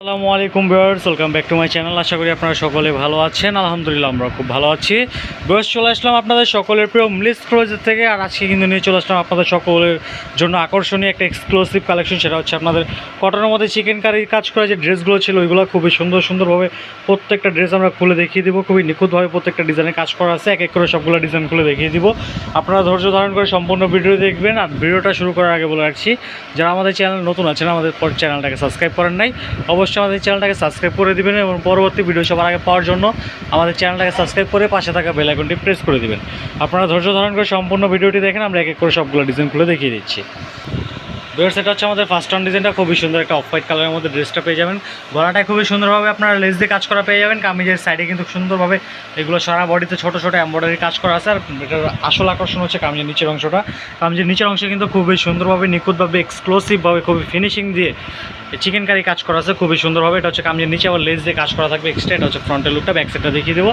আসসালামু আলাইকুম viewers, welcome back to my channel. আশা করি আপনারা সকলে ভালো আছেন। আলহামদুলিল্লাহ, আমরা খুব ভালো আছি। ভিউয়ার্স, চলে আসলাম আপনাদের সকলের প্রিয় মিলিস ক্লোজের থেকে। আর আজকে কিন্তু নিয়ে চলে আসলাম আপনাদের সকলের জন্য আকর্ষণীয় একটা এক্সক্লুসিভ কালেকশন সেটা হচ্ছে আপনাদের কটনের মধ্যে চিকেন কারির কাজ করা যে ড্রেসগুলো ছিল, ওইগুলো খুবই সুন্দর সুন্দরভাবে প্রত্যেকটা ড্রেস আমরা খুলে দেখিয়ে দিব। খুবই নিখুঁতভাবে প্রত্যেকটা ডিজাইনের কাজ করা আছে। এক এক করে সবগুলো ডিজাইন খুলে দেখিয়ে দিব। আপনারা ধৈর্য ধারণ করে সম্পূর্ণ ভিডিও দেখবেন। আর ভিডিওটা শুরু করার আগে বলে রাখছি, যারা আমাদের চ্যানেল নতুন আছেন, আমাদের চ্যানেলটাকে সাবস্ক্রাইব করেন নাই, অবশ্যই আমাদের চ্যানেলটাকে সাবস্ক্রাইব করে দেবেন এবং পরবর্তী ভিডিও সবার আগে পাওয়ার জন্য আমাদের চ্যানেলটাকে সাবস্ক্রাইব করে পাশে থাকা বেল আইকনটি প্রেস করে দিবেন। আপনারা ধৈর্য ধারণ করে সম্পূর্ণ ভিডিওটি দেখেন, আমরা এক এক করে সবগুলো ডিজাইন খুলে দেখিয়ে দিচ্ছি। ভিউয়ার্স সেটা হচ্ছে আমাদের ফার্স্ট টার্ন ডিজাইনটা খুবই সুন্দর একটা অফ হোয়াইট কালারের মধ্যে ড্রেসটা পেয়ে যাবেন। গলাটা খুবই সুন্দরভাবে আপনারা লেস দিয়ে কাজ করা পেয়ে যাবেন, কামিজের সাইডে কিন্তু সুন্দরভাবে এগুলো সারা বডিতে ছোট ছোট এমব্রয়ডারি কাজ করা আছে, আর এটার আসল আকর্ষণ হচ্ছে কামিজের নিচের অংশটা। কামিজের নিচের অংশে কিন্তু খুবই সুন্দরভাবে নিখুঁতভাবে এক্সক্লুসিভভাবে খুবই ফিনিশিং দিয়ে চিকেন কারি কাজ করা আছে, খুবই সুন্দরভাবে এটা হচ্ছে কামিজের নিচে, আবার লেস দিয়ে কাজ করা থাকবে এক্সট্রা এটা হচ্ছে ফ্রন্টের লুকটা ব্যাক সাইডটা দেখিয়ে দেবো।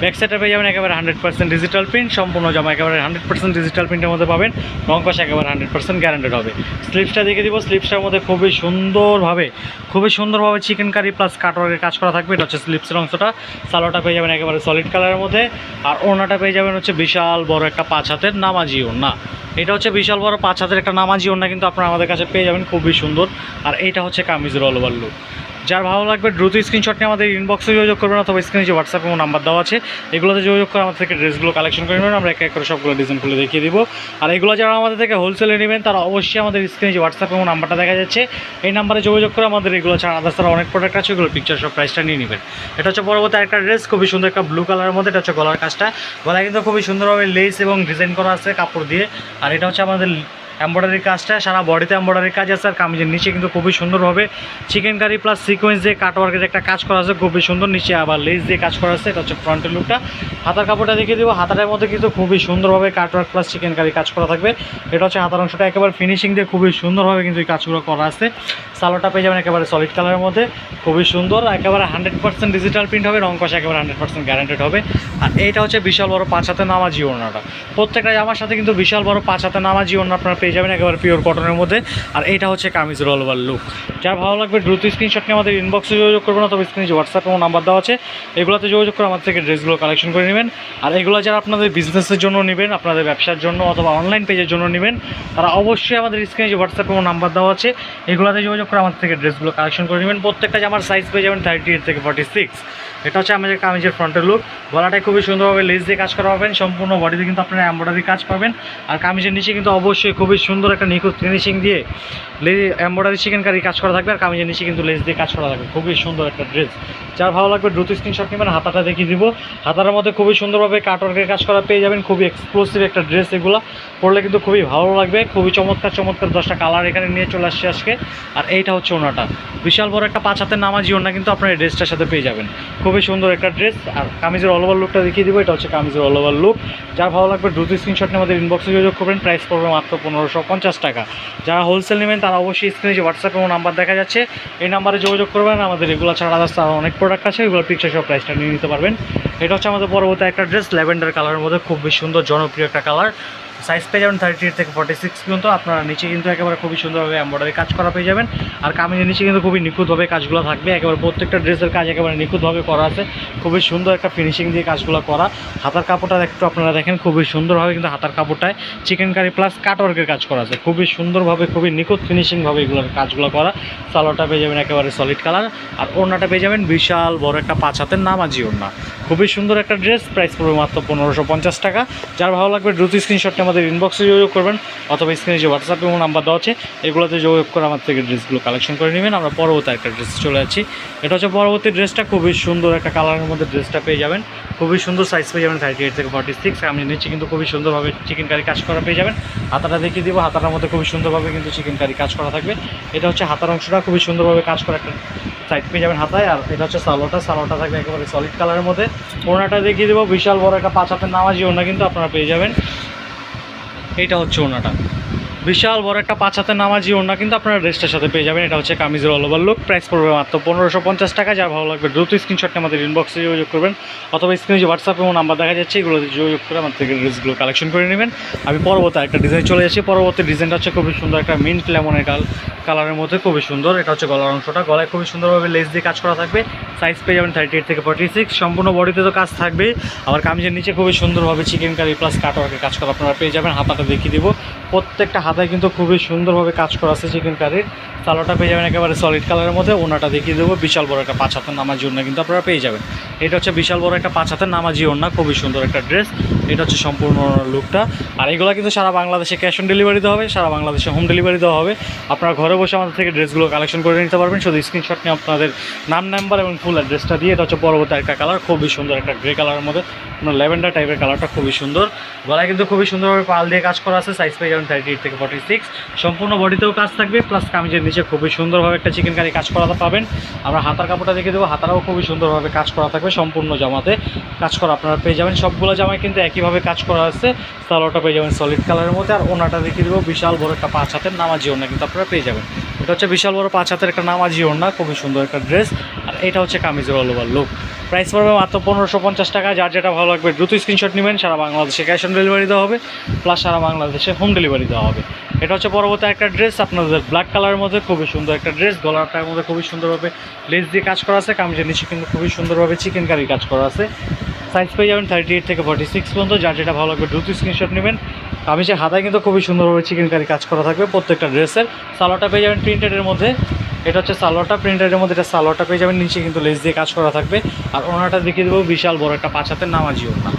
ব্যাক সাইডটা পেয়ে যাবেন একেবারে হান্ড্রেড পার্সেন্ট ডিজিটাল প্রিন্ট সম্পূর্ণ জামা একেবারে হান্ড্রেড পার্সেন্ট ডিজিটাল প্রিন্টের মধ্যে পাবেন। রং পাশে একেবারে হান্ড্রেড পার্সেন্ট গ্যারান্টেড হবে। স্লিপসটা দেখিয়ে দিব স্লিপসটার মধ্যে খুবই সুন্দরভাবে খুবই সুন্দরভাবে চিকেন কারি প্লাস কাটওয়ার্কের কাজ করা থাকবে। এটা হচ্ছে স্লিপসের অংশটা। সালোয়ারটা পেয়ে যাবেন একেবারে সলিড কালারের মধ্যে। আর ওনাটা পেয়ে যাবেন হচ্ছে বিশাল বড় একটা পাঁচ হাতের নামাজিও ওনা এটা হচ্ছে বিশাল বড় পাঁচ হাতের একটা নামাজি ওনা কিন্তু আপনারা আমাদের কাছে পেয়ে যাবেন, খুবই সুন্দর। আর এইটা হচ্ছে কামিজের অল ওভার লুক যার ভালো লাগবে দ্রুত স্ক্রিনশট নিয়ে আমাদের ইনবক্সে যোগাযোগ করবেন অথবা স্ক্রিনে যে হোয়াটসঅ্যাপ এবং নাম্বার দেওয়া আছে। এগুলোতে যোগাযোগ করে আমাদের থেকে ড্রেসগুলো কালেকশন করে নেবেন। আমরা এক এক করে সবগুলো ডিজাইন খুলে দেখিয়ে দিব। আর এগুলো যারা আমাদের থেকে হোলসেলে নেবেন, তারা অবশ্যই আমাদের স্ক্রিনে যে হোয়াটসঅ্যাপ এবং নাম্বারটা দেখা যাচ্ছে। এই নাম্বারে যোগাযোগ করে আমাদের এগুলো ছাড়া আদার্স তারা অনেক প্রোডাক্ট আছে, এগুলো পিকচার সব প্রাইসটা নিয়ে নেবেন। এটা হচ্ছে পরবর্তী একটা ড্রেস খুবই সুন্দর একটা ব্লু কালারের মধ্যে, এটা হচ্ছে গলার কাজটা। গলায় কিন্তু খুবই সুন্দরভাবে লেস এবং ডিজাইন করা আছে কাপড় দিয়ে। আর এটা হচ্ছে আমাদের এম্ব্রয়ডারি কাজটা, সারা বডিতে এম্ব্রয়ডারি কাজ আছে, আর কামিজের নিচে কিন্তু খুবই সুন্দরভাবে চিকেন কারি প্লাস সিকোয়েন্স দিয়ে কাটওয়ার্কের একটা কাজ করা আছে, খুবই সুন্দর। নিচে আবার লেস দিয়ে কাজ করা আছে, এটা হচ্ছে ফ্রন্টের লুকটা হাতার কাপড়টা দেখিয়ে দেবো, হাতাটার মধ্যে কিন্তু খুবই সুন্দরভাবে কাটওয়ার্ক প্লাস চিকেন কারি কাজ করা থাকবে। এটা হচ্ছে হাতার অংশটা একেবারে ফিনিশিং দিয়ে খুবই সুন্দরভাবে কিন্তু এই কাজগুলো করা আছে। সালোয়ারটা পেয়ে যাবেন একেবারে সলিড কালারের মধ্যে, খুবই সুন্দর। একেবারে হান্ড্রেড পার্সেন্ট ডিজিটাল প্রিন্ট হবে, রং কষা একেবারে হান্ড্রেড পার্সেন্ট গ্যারান্টেড হবে। আর এইটা হচ্ছে বিশাল বড় পাঁচ হাতে নামাজি ওড়নাটা। প্রত্যেকটা জামার সাথে কিন্তু বিশাল বড় পাঁচ হাতে নামাজি ওড়না আপনারা পেয়ে যাবেন একেবারে পিওর কটনের মধ্যে। আর এটা হচ্ছে কামিজের অল ওভার লুক যার ভালো লাগবে দ্রুত স্ক্রিনশট নিয়ে আমাদের ইনবক্সে যোগাযোগ করবেন অথবা স্ক্রিনে যে হোয়াটসঅ্যাপ এবং নাম্বার দেওয়া আছে, এগুলোতে যোগাযোগ করে আমাদের থেকে ড্রেসগুলো কালেকশন করে নেবেন। আর এগুলো যারা আপনাদের বিজনেসের জন্য নেবেন, আপনাদের ব্যবসার জন্য অথবা অনলাইন পেজের জন্য নেবেন, তারা অবশ্যই আমাদের স্ক্রিনে যে হোয়াটসঅ্যাপ এবং নাম্বার দেওয়া আছে, এগুলোতে যোগাযোগ করে আমাদের থেকে ড্রেসগুলো কালেকশন করে নেবেন। প্রত্যেকটা জামার সাইজ পেয়ে যাবেন থার্টি এইট থেকে ফর্টি সিক্স এটা হচ্ছে আমাদের কামিজের ফ্রন্টের লুক গলাটায় খুবই সুন্দরভাবে লেস দিয়ে কাজ করা পাবেন। সম্পূর্ণ বডিতে কিন্তু আপনারা এম্ব্রয়ডারি কাজ পাবেন। আর কামিজের নিচে কিন্তু অবশ্যই খুবই সুন্দর একটা নিখুঁত ফিনিশিং দিয়ে এম্ব্রয়ডারি চিকেন কারি কাজ করা থাকবে আর কামিজের নিচে কিন্তু লেস দিয়ে কাজ করা থাকবে। খুবই সুন্দর একটা ড্রেস যার ভালো লাগবে দ্রুত স্ক্রিনশট নেবেন, হাতাটা দেখিয়ে দিব। হাতার মধ্যে খুবই সুন্দরভাবে কাটওয়ার্কের কাজ করা পেয়ে যাবেন, খুবই এক্সক্লুসিভ একটা ড্রেস এগুলো। পরলে কিন্তু খুবই ভালো লাগবে, খুবই চমৎকার চমৎকার দশটা কালার এখানে নিয়ে চলে আসছে আজকে। আর এইটা হচ্ছে ওনাটা। বিশাল বড় একটা পাঁচ হাতের নামাজি ওনা কিন্তু আপনার এই ড্রেসটার সাথে পেয়ে যাবেন। খুবই সুন্দর একটা ড্রেস আর কামিজের অল ওভার লুকটা দেখিয়ে দিব, এটা হচ্ছে কামিজের অল ওভার লুক যার ভালো লাগবে দ্রুত স্ক্রিনশট নিয়ে আমাদের ইনবক্সে যোগাযোগ করবেন প্রাইস পড়বে মাত্র পনেরোশো পঞ্চাশ টাকা। যারা হোলসেল নেবেন, তারা অবশ্যই স্ক্রিনে যে হোয়াটসঅ্যাপ এবং নাম্বার দেখা যাচ্ছে, এই নাম্বারে যোগাযোগ করবেন। আমাদের এগুলো ছাড়া আদার্স আরও অনেক প্রোডাক্ট আছে, এগুলো পিকচার সব প্রাইসটা নিয়ে নিতে পারবেন। এটা হচ্ছে আমাদের পরবর্তী একটা ড্রেস ল্যাভেন্ডার কালারের মধ্যে খুব বেশ সুন্দর, জনপ্রিয় একটা কালার সাইজ পেয়ে যাবেন থার্টি এইট থেকে ফর্টি সিক্স পর্যন্ত। আপনারা নিচে কিন্তু একেবারে খুবই সুন্দরভাবে এম্ব্রয়ডারি কাজ করা পেয়ে যাবেন। আর কামিজের নিচে কিন্তু খুবই নিখুঁতভাবে কাজগুলো থাকবে। একেবারে প্রত্যেকটা ড্রেসের কাজ একেবারে নিখুঁতভাবে করা আছে। খুবই সুন্দর একটা ফিনিশিং দিয়ে কাজগুলো করা। হাতার কাপড়টা একটু আপনারা দেখেন, খুবই সুন্দরভাবে কিন্তু হাতার কাপড়টায় চিকেন কারি প্লাস কাটওয়ার্কের কাজ করা আছে। খুবই সুন্দরভাবে, খুবই নিখুঁত ফিনিশিংভাবে এগুলোর কাজগুলো করা। সালোয়ারটা পেয়ে যাবেন একেবারে সলিড কালার আর ওড়নাটা পেয়ে যাবেন বিশাল বড় একটা পাঁচ হাতের নামাজি ওড়না। খুবই সুন্দর একটা ড্রেস। প্রাইস পড়বে মাত্র পনেরোশো টাকা। যার ভালো লাগবে দ্রুত স্ক্রিনশটটা আমাদের ইনবক্সে যোগাযোগ করবেন অথবা স্ক্রিনে যে হোয়াটসঅ্যাপ এবং নাম্বার দেওয়া আছে, এগুলোতে যোগাযোগ করে আমার থেকে ড্রেসগুলো কালেকশন করে নেবেন। আমরা পরবর্তী একটা ড্রেস চলে যাচ্ছি। এটা হচ্ছে পরবর্তী ড্রেসটা খুবই সুন্দর একটা কালারের মধ্যে ড্রেসটা পেয়ে যাবেন। খুবই সুন্দর সাইজ পেয়ে যাবেন থার্টি এইট থেকে ফর্টি সিক্স আমি নিচ্ছি কিন্তু খুবই সুন্দরভাবে চিকেন কারি কাজ করা পেয়ে যাবেন। হাতাটা দেখিয়ে দিব। হাতাটার মধ্যে খুবই সুন্দরভাবে কিন্তু চিকেন কারি কাজ করা থাকবে। এটা হচ্ছে হাতার অংশটা। খুবই সুন্দরভাবে কাজ করা একটা সাইড পেয়ে যাবেন হাতায়। আর এটা হচ্ছে সালোটা সালোটা থাকবে একেবারে সলিড কালারের মধ্যে। ওনাটা দেখিয়ে দেবো। বিশাল বড় একটা পাঁচ হাতের নামাজি ওনা কিন্তু আপনারা পেয়ে যাবেন। এইটা হচ্ছে ওনাটা। বিশাল বড় একটা পাঁচ হাতের নামাজি ওড়না কিন্তু আপনারা ড্রেসটার সাথে পেয়ে যাবেন। এটা হচ্ছে কামিজের অল ওভার লুক প্রাইস পড়বে মাত্র পনেরোশো পঞ্চাশ টাকা। যা ভালো লাগবে দ্রুত স্ক্রিনশট আমাদের ইনবক্সে যোগাযোগ করবেন। অথবা স্ক্রিনে যে হোয়াটসঅ্যাপ এবং নাম্বার দেখা যাচ্ছে, এগুলোতে যোগাযোগ করে আমার থেকে ড্রেসগুলো কালেকশন করে নেবেন। আমি পরবর্তী একটা ডিজাইন চলে যাচ্ছি পরবর্তী ডিজাইনটা হচ্ছে খুবই সুন্দর একটা মিন্ট লেমনের কাল কালারের মধ্যে খুবই সুন্দর। এটা হচ্ছে গলার অংশটা। গলায় খুবই সুন্দরভাবে লেস দিয়ে কাজ করা থাকবে। সাইজ পেয়ে যাবেন থার্টি এইট থেকে ফর্টি সিক্স সম্পূর্ণ বডিতে তো কাজ থাকবেই। আবার কামিজের নিচে খুবই সুন্দরভাবে চিকেন কারি প্লাস কাটওয়ার্কের কাজ করা আপনারা পেয়ে যাবেন। হাতাটা দেখিয়ে দিব। প্রত্যেকটা হাতায় কিন্তু খুবই সুন্দরভাবে কাজ করা আছে চিকেন কারির সালোটা পেয়ে যাবেন একেবারে সলিড কালারের মধ্যে, ওনাটা দেখিয়ে দেবো। বিশাল বড় একটা পাঁচ হাতের নামাজি ওড়না কিন্তু আপনারা পেয়ে যাবেন। এটা হচ্ছে বিশাল বড় একটা পাঁচ হাতের নামাজি ওড়না, খুবই সুন্দর একটা ড্রেস এটা হচ্ছে সম্পূর্ণ লুকটা আর এগুলো কিন্তু সারা বাংলাদেশে ক্যাশ অন ডেলিভারি দেওয়া হবে, সারা বাংলাদেশে হোম ডেলিভারি দেওয়া হবে। আপনারা ঘরে বসে আমাদের থেকে ড্রেসগুলো কালেকশন করে নিতে পারবেন। শুধু স্ক্রিনশট নিয়ে আপনাদের নাম নাম্বার এবং ফুল অ্যাড্রেসটা দিয়ে এটা হচ্ছে পরবর্তী একটা কালার খুবই সুন্দর একটা গ্রে কালারের মধ্যে। আপনার ল্যাভেন্ডার টাইপের কালারটা খুবই সুন্দর। গলায় কিন্তু খুবই সুন্দরভাবে পাল দিয়ে কাজ করা আছে সাইজ পেয়ে থার্টি এইট থেকে ফর্টি সিক্স সম্পূর্ণ বডিতেও কাজ থাকবে প্লাস কামিজের নিচে খুবই সুন্দরভাবে একটা চিকেন কারি কাজ করাতে পাবেন আমরা হাতার কাপড়টা দেখে দেবো, হাতারাও খুবই সুন্দরভাবে কাজ করা থাকবে, সম্পূর্ণ জামাতে কাজ করা আপনারা পেয়ে যাবেন। সবগুলো জামায় কিন্তু একইভাবে কাজ করা আছে, সালোয়ারটা পেয়ে যাবেন সলিড কালারের মধ্যে। আর ওনাটা দেখিয়ে দেবো, বিশাল বড় একটা পাঁচ হাতের নামাজি ওনা কিন্তু আপনারা পেয়ে যাবেন। এটা হচ্ছে বিশাল বড় পাঁচ হাতের একটা নামাজি ওড়না, খুবই সুন্দর একটা ড্রেস আর এটা হচ্ছে কামিজের অল ওভার লুক প্রাইস পড়বে মাত্র পনেরোশো পঞ্চাশ টাকা, যার যেটা ভালো লাগবে, দ্রুত স্ক্রিনশট নেবেন, সারা বাংলাদেশে ক্যাশ অন ডেলিভারি দেওয়া হবে প্লাস সারা বাংলাদেশে হোম ডেলিভারি দেওয়া হবে। এটা হচ্ছে পরবর্তী একটা ড্রেস আপনাদের ব্ল্যাক কালারের মধ্যে খুবই সুন্দর একটা ড্রেস গলাটার মধ্যে খুবই সুন্দরভাবে লেস দিয়ে কাজ করা আছে, কামিজের নিচে কিন্তু খুবই সুন্দরভাবে চিকেন কারি কাজ করা আছে। সাইজ পেয়ে যাবেন থার্টি এইট থেকে ফর্টি সিক্স পর্যন্ত, যার যেটা ভালো লাগবে, দ্রুত স্ক্রিনশট নেবেন। কামিজের হাতায় কিন্তু খুবই সুন্দরভাবে চিকেন কারি কাজ করা থাকবে প্রত্যেকটা ড্রেসের সালোয়ারটা পেয়ে যাবেন প্রিন্টেডের মধ্যে। এটা হচ্ছে সালোয়ারটা প্রিন্টারের মধ্যে এটা সালোয়ারটা পেয়ে যাবেন, নিচে কিন্তু লেস দিয়ে কাজ করা থাকবে। আর ওনাটা দেখিয়ে দেবো, বিশাল বড় একটা পাঁচ হাতের নামাজি ওনা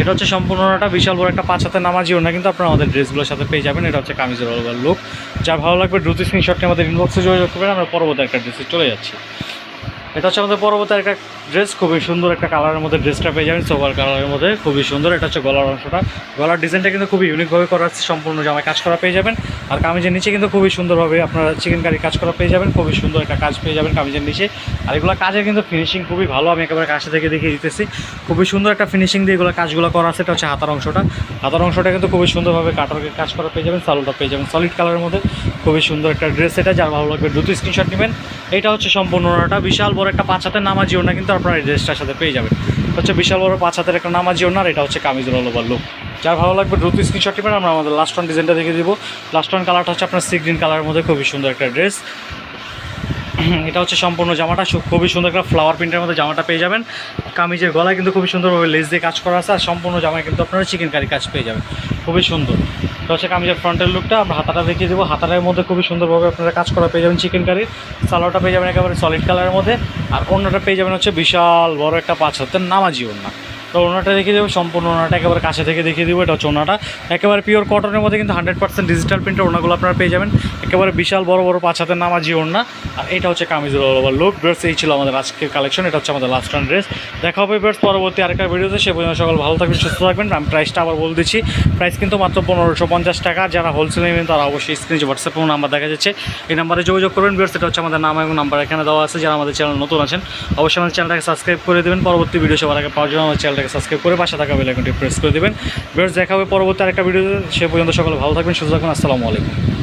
এটা হচ্ছে সম্পূর্ণ ওনাটা বিশাল বড় একটা পাঁচ হাতের নামাজি ওনা কিন্তু আপনারা আমাদের ড্রেসগুলোর সাথে পেয়ে যাবেন। এটা হচ্ছে কামিজের অলওভার লোক যা ভালো লাগবে, দ্রুত স্ক্রিনশটটি আমাদের ইনবক্সে যোগাযোগ করবেন। আমরা পরবর্তী একটা ড্রেসে চলে যাচ্ছি। এটা হচ্ছে আমাদের পরবর্তী একটা ড্রেস খুবই সুন্দর একটা কালারের মধ্যে ড্রেসটা পেয়ে যাবেন সোভার কালারের মধ্যে, খুবই সুন্দর। এটা হচ্ছে গলার অংশটা। গলার ডিজাইনটা কিন্তু খুবই ইউনিকভাবে করা আছে, সম্পূর্ণ জামায় কাজ করা পেয়ে যাবেন। আর কামিজের নিচে কিন্তু খুবই সুন্দরভাবে আপনারা চিকেন কারি কাজ করা পেয়ে যাবেন, খুবই সুন্দর একটা কাজ পেয়ে যাবেন কামিজের নিচে। আর এগুলো কাজের কিন্তু ফিনিশিং খুবই ভালো, আমি একেবারে কাছে থেকে দেখিয়ে দিতেছি। খুবই সুন্দর একটা ফিনিশিং দিয়ে এগুলো কাজগুলো করা আছে, এটা হচ্ছে হাতার অংশটা। হাতার অংশটা কিন্তু খুবই সুন্দরভাবে কাটারকে কাজ করা পেয়ে যাবেন সালোটা পেয়ে যাবেন সলিড কালারের মধ্যে। খুবই সুন্দর একটা ড্রেস এটা, যার ভালো লাগবে, দ্রুত স্ক্রিনশট নেবেন। এটা হচ্ছে সম্পূর্ণটা বিশাল বড় একটা পাঁচ হাতের নামাজি ওনা কিন্তু আপনার এই ড্রেসটার সাথে পেয়ে যাবেন। হচ্ছে বিশাল বড় পাঁচ হাতের একটা নামাজি ওনার এটা হচ্ছে কামিজুল অলওভার লুক যার ভালো লাগবে দ্রুত স্ক্রিনশট নেবেন, আমরা আমাদের লাস্ট ওয়ান ডিজাইনটা দেখে দিব। লাস্ট ওয়ান কালারটা হচ্ছে আপনার সি গ্রিন কালারের মধ্যে খুবই সুন্দর একটা ড্রেস এটা হচ্ছে সম্পূর্ণ জামাটা খুবই সুন্দর একটা ফ্লাওয়ার প্রিন্টের মধ্যে জামাটা পেয়ে যাবেন। কামিজের গলায় কিন্তু খুবই সুন্দরভাবে লেস দিয়ে কাজ করা আছে, আর সম্পূর্ণ জামায় কিন্তু আপনারা চিকেন কারি কাজ পেয়ে যাবেন। খুবই সুন্দর। এটা আমি যে ফ্রন্টের লুকটা আমরা হাতাটা দেখিয়ে দেবো। হাতাটার মধ্যে খুবই সুন্দরভাবে আপনারা কাজ করা পেয়ে যাবেন চিকেন কারির সালোয়ারটা পেয়ে যাবেন একেবারে সলিড কালারের মধ্যে। আর অন্যটা পেয়ে যাবেন হচ্ছে বিশাল বড় একটা পাঁচ হাতের নামাজি ওড়না। তো ওনাটা দেখিয়ে দেবো, সম্পূর্ণ ওনাটা একেবারে কাছে থেকে দেখিয়ে দেবো, এটা হচ্ছে ওনাটা। একেবারে পিওর কটনের মধ্যে কিন্তু হান্ড্রেড পার্সেন্ট ডিজিটাল প্রিন্টের ওনাগুলো আপনারা পেয়ে যাবেন। একেবারে বিশাল বড় বড় পাঁচ হাতের নামাজি ওড়না। আর এটা হচ্ছে কামিজুল ওভার লুক ড্রেস এই ছিল আমাদের আজকের কালেকশন এটা হচ্ছে আমাদের লাস্ট ড্রেস দেখা হবে বেশ পরবর্তী আরেকটা ভিডিওতে সে পর্যন্ত সকল ভালো থাকবেন, সুস্থ থাকবেন। আমি প্রাইসটা আবার বলে দিচ্ছি। প্রাইস কিন্তু মাত্র পনেরোশো পঞ্চাশ টাকা। যারা হোলসেল নেবেন, তারা অবশ্যই স্ক্রিনে হোয়াটসঅ্যাপ নাম্বার দেখা যাচ্ছে। এই নাম্বারে যোগাযোগ করবেন। বেশ এটা হচ্ছে আমাদের নাম এবং নাম্বার এখানে দেওয়া আছে। যারা আমাদের চ্যানেল নতুন আছেন, অবশ্যই আমাদের চ্যানেলটাকে সাবস্ক্রাইব করে দেবেন। পরবর্তী ভিডিও সবার আগে পাওয়ার জন্য আমাদের চ্যানেলটাকে সাবস্ক্রাইব করে পাশে থাকা বেলাইকনটি প্রেস করে দেবেন। বেশ দেখা হবে পরবর্তী আরেকটা ভিডিও সে পর্যন্ত সকলে ভালো থাকবেন, সুস্থ থাকবেন। আসসালামু আলাইকুম।